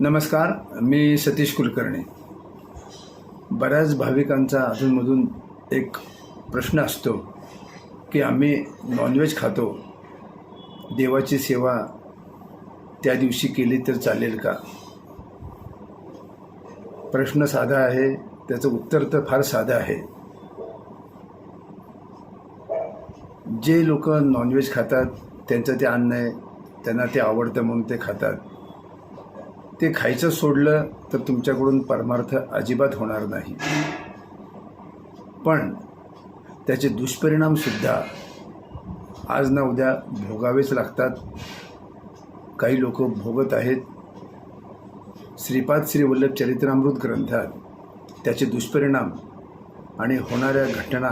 नमस्कार मी सतीश कुलकर्णी. बऱ्याच भाविकांचा अधूनमधून एक प्रश्न असतो की आम्ही नॉनव्हेज खातो. देवाची सेवा त्या दिवशी केली तर चालेल का? प्रश्न साधा आहे त्याचं उत्तर तर फार साधं आहे. जे लोक नॉनव्हेज खातात त्यांचं ते अन्न आहे त्यांना ते आवडतं म्हणून ते खातात. ते खायचं सोडलं तर तुमच्याकडून परमार्थ अजिबात होणार नाही. पण त्याचे दुष्परिणामसुद्धा आज ना उद्या भोगावेच लागतात. काही लोक भोगत आहेत. श्रीपाद श्री वल्लभ चरित्रामृत ग्रंथात त्याचे दुष्परिणाम आणि होणाऱ्या घटना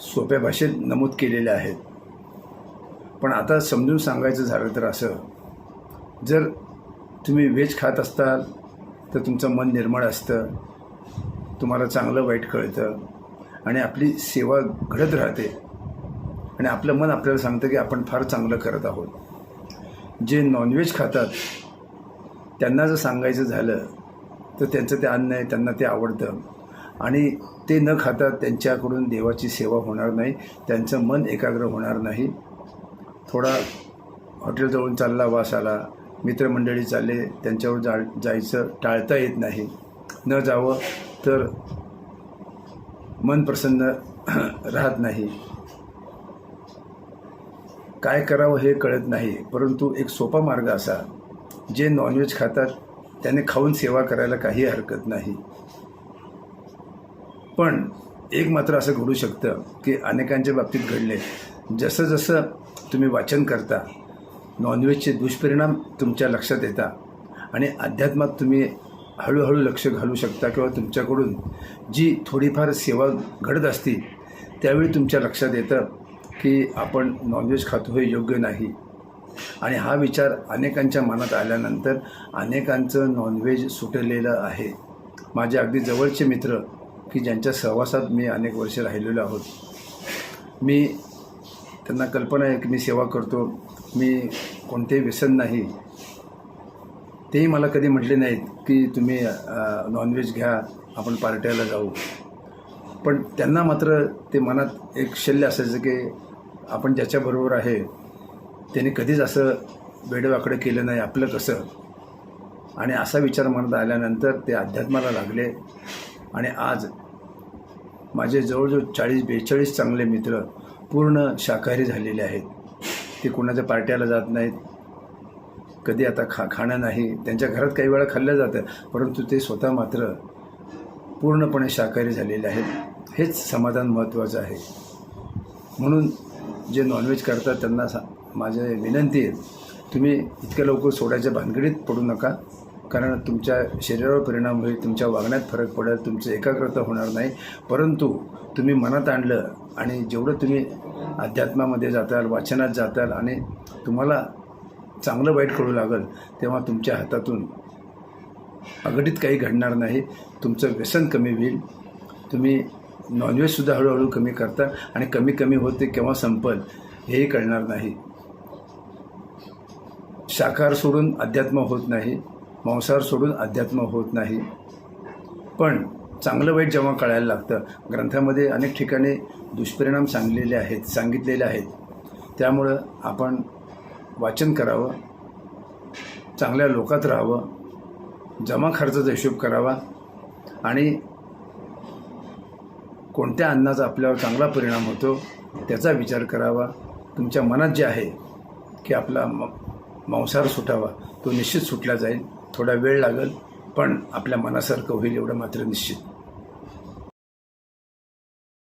सोप्या भाषेत नमूद केलेल्या आहेत. पण आता समजून सांगायचं झालं तर असं जर तुम्ही व्हेज खात असताल तर तुमचं मन निर्मळ असतं. तुम्हाला चांगलं वाईट कळतं. आणि आपली सेवा घडत राहते. आणि आपलं मन आपल्याला सांगतं की आपण फार चांगलं करत आहोत. जे नॉनव्हेज खातात त्यांना जर सांगायचं झालं तर त्यांचं ते अन्न आहे त्यांना ते आवडतं. आणि ते न खाता त्यांच्याकडून देवाची सेवा होणार नाही त्यांचं मन एकाग्र होणार नाही. थोडा हॉटेलजवळून चालला वास आला मित्रमंडळी चालले त्यांच्यावर जा जायचं टाळता येत नाही. न जावं तर मन प्रसन्न राहत नाही. काय करावं हे कळत नाही परंतु एक सोपा मार्ग असा जे नॉनव्हेज खातात त्याने खाऊन सेवा करायला काही हरकत नाही. पण एक मात्र असं घडू शकतं की अनेकांच्या बाबतीत घडले. जसं जसं तुम्ही वाचन करता नॉनव्हेजचे दुष्परिणाम तुमच्या लक्षात येतात. आणि अध्यात्मात तुम्ही हळूहळू लक्ष घालू शकता किंवा तुमच्याकडून जी थोडीफार सेवा घडत असती त्यावेळी तुमच्या लक्षात येतं की आपण नॉनव्हेज खातो हे योग्य नाही. आणि हा विचार अनेकांच्या मनात आल्यानंतर अनेकांचं नॉनव्हेज सुटलेलं आहे. माझे अगदी जवळचे मित्र की ज्यांच्या सहवासात मी अनेक वर्ष राहिलेलो आहोत. मी त्यांना कल्पना आहे की मी सेवा करतो. मी कोणतेही व्यसन नाही. तेही मला कधी म्हटले नाहीत की तुम्ही नॉनव्हेज घ्या आपण पार्ट्याला जाऊ. पण त्यांना मात्र ते मनात एक शल्य असायचं की आपण ज्याच्याबरोबर आहे त्याने कधीच असं वेडवाकडं केलं नाही आपलं कसं? आणि असा विचार मनात आल्यानंतर ते अध्यात्माला लागले. आणि आज माझे जवळजवळ चाळीस बेचाळीस चांगले मित्र पूर्ण शाकाहारी झालेले आहेत. ते कोणाच्या पार्ट्याला जात नाहीत. कधी आता खा खाणं नाही. त्यांच्या घरात काही वेळा खाल्लं जातं परंतु ते स्वतः मात्र पूर्णपणे शाकाहारी झालेले आहेत. हेच समाधान महत्त्वाचं आहे. म्हणून जे नॉनव्हेज करतात त्यांना सा माझे विनंती आहे तुम्ही इतक्या लवकर सोडायच्या भानगडीत पडू नका. कारण तुमच्या शरीरावर परिणाम होईल तुमच्या वागण्यात फरक पडेल तुमचं एकाग्रता होणार नाही. परंतु तुम्ही मनात आणलं आणि जेवढं तुम्ही अध्यात्मामध्ये जाताल वाचनात जाताल आणि तुम्हाला चांगलं वाईट कळू लागेल तेव्हा तुमच्या हातातून अघटित काही घडणार नाही. तुमचं व्यसन कमी होईल. तुम्ही नॉनव्हेजसुद्धा हळूहळू कमी करता आणि कमी कमी होते केव्हा संपल हेही कळणार नाही. शाकाहार सोडून अध्यात्म होत नाही. मांसाहार सोडून अध्यात्म होत नाही. पण चांगलं वाईट जेव्हा कळायला लागतं ग्रंथामध्ये अनेक ठिकाणी दुष्परिणाम सांगलेले आहेत सांगितलेले आहेत. त्यामुळं आपण वाचन करावं चांगल्या लोकात राहावं जमा खर्चाचा हिशोब करावा आणि कोणत्या अन्नाचा आपल्यावर चांगला परिणाम होतो त्याचा विचार करावा. तुमच्या मनात जे आहे की आपला म मांसाहार सुटावा तो निश्चित सुटला जाईल. थोडा वेळ लागेल पण आपल्या मनासारखं होईल एवढं मात्र निश्चित.